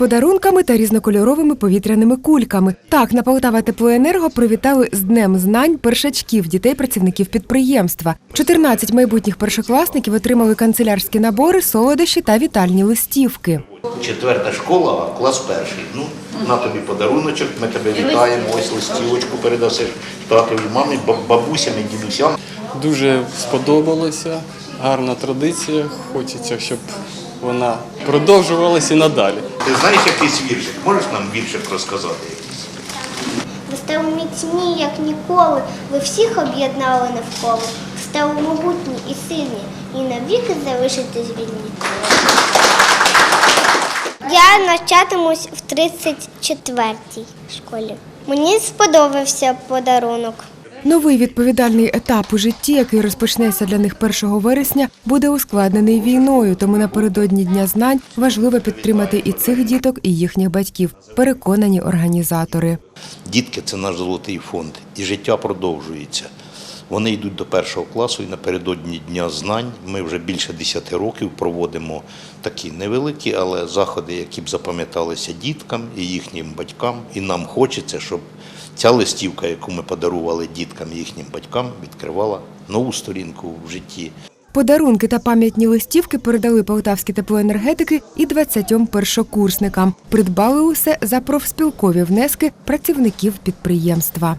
подарунками та різнокольоровими повітряними кульками. Так на Полтава Теплоенерго привітали з Днем знань першачків дітей працівників підприємства. 14 майбутніх першокласників отримали канцелярські набори, солодощі та вітальні листівки. Четверта школа, клас перший. Ну, на тобі подаруночок, ми тебе вітаємо, ось листівочку передасиш татові, мамі, баб- бабусям і дідусям. Дуже сподобалося, гарна традиція. Хочеться, щоб вона продовжувалася і надалі. Ти знаєш якийсь віршик? Можеш нам віршик розказати? Ви стали міцні, як ніколи. Ви всіх об'єднали навколо. Стали могутні і сильні, і навіки залишитесь вільні. Я навчатимусь в 34-й школі. Мені сподобався подарунок. Новий відповідальний етап у житті, який розпочнеться для них 1 вересня, буде ускладнений війною. Тому напередодні дня знань важливо підтримати і цих діток, і їхніх батьків. Переконані організатори. Дітки це наш золотий фонд, і життя продовжується. Вони йдуть до першого класу і напередодні Дня знань ми вже більше 10 років проводимо такі невеликі, але заходи, які б запам'яталися діткам і їхнім батькам. І нам хочеться, щоб ця листівка, яку ми подарували діткам і їхнім батькам, відкривала нову сторінку в житті. Подарунки та пам'ятні листівки передали полтавські теплоенергетики і 20 першокурсникам. Придбали усе за профспілкові внески працівників підприємства.